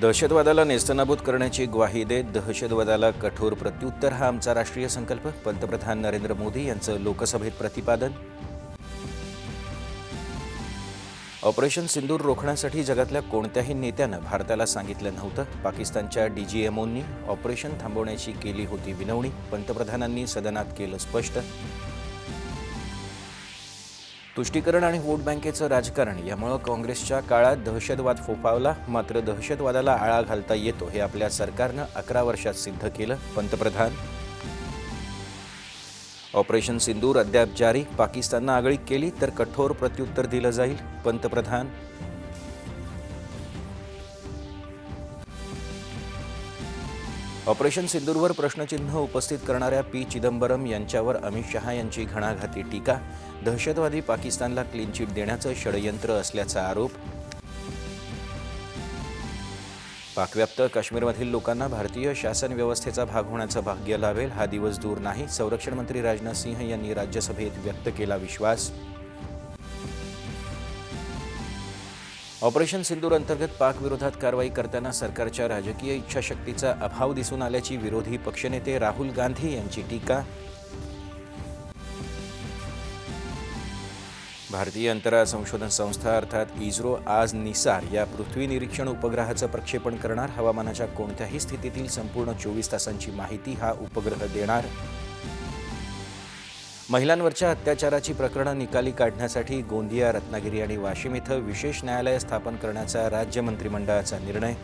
दहशतवादाला नेस्तनाबूत करण्याची ग्वाही देत दहशतवादाला कठोर प्रत्युत्तर हा आमचा राष्ट्रीय संकल्प पंतप्रधान नरेंद्र मोदी यांचं लोकसभेत प्रतिपादन. ऑपरेशन सिंदूर रोखण्यासाठी जगातल्या कोणत्याही नेत्यानं भारताला सांगितलं नव्हतं. पाकिस्तानच्या डीजीएमओंनी ऑपरेशन थांबवण्याची केली होती विनवणी पंतप्रधानांनी सदनात केलं स्पष्ट. तुष्टीकरण आणि वोट बँकेचं राजकारण यामुळं काँग्रेसच्या काळात दहशतवाद फोफावला. मात्र दहशतवादाला आळा घालता येतो हे आपल्या सरकारनं अकरा वर्षात सिद्ध केलं पंतप्रधान. ऑपरेशन सिंदूर अद्याप जारी पाकिस्ताननं आगळीक केली तर कठोर प्रत्युत्तर दिलं जाईल पंतप्रधान. ऑपरेशन सिंदूरवर प्रश्नचिन्ह उपस्थित करणाऱ्या पी. चिदंबरम यांच्यावर अमित शहा यांची घणाघाती टीका. दहशतवादी पाकिस्तानला क्लीन चिट देण्याचं षडयंत्र असल्याचा आरोप. पाकव्याप्त काश्मीरमधील लोकांना भारतीय शासन व्यवस्थेचा भाग होण्याचं भाग्य लाभेल हा दिवस दूर नाही संरक्षण मंत्री राजनाथ सिंह यांनी राज्यसभेत व्यक्त केला विश्वास. ऑपरेशन सिंदूर अंतर्गत पाकविरोधात कारवाई करताना सरकारच्या राजकीय इच्छाशक्तीचा अभाव दिसून आल्याची विरोधी पक्षनेते राहुल गांधी यांची टीका. भारतीय अंतराळ संशोधन संस्था अर्थात इस्रो आज निसार या पृथ्वी निरीक्षण उपग्रहाचं प्रक्षेपण करणार. हवामानाच्या कोणत्याही स्थितीतील संपूर्ण चोवीस तासांची माहिती हा उपग्रह देणार. महिलांवरच्या अत्याचाराची प्रकरणं निकाली काढण्यासाठी गोंदिया रत्नागिरी आणि वाशिम इथं विशेष न्यायालय स्थापन करण्याचा राज्य मंत्रिमंडळाचा निर्णय.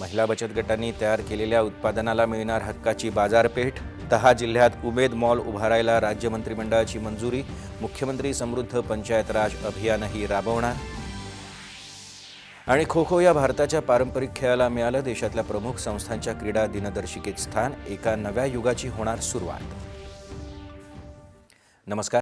महिला बचत गटांनी तयार केलेल्या उत्पादनाला मिळणार हक्काची बाजारपेठ. दहा जिल्ह्यात उमेद मॉल उभारायला राज्य मंत्रिमंडळाची मंजुरी. मुख्यमंत्री समृद्ध पंचायत राज अभियानही राबवणार. आणि खो खो या भारताच्या पारंपरिक खेळाला मिळालं. देशातल्या प्रमुख संस्थांच्या क्रीडा दिनदर्शिकेत स्थान. एका नव्या युगाची होणार सुरुवात. नमस्कार.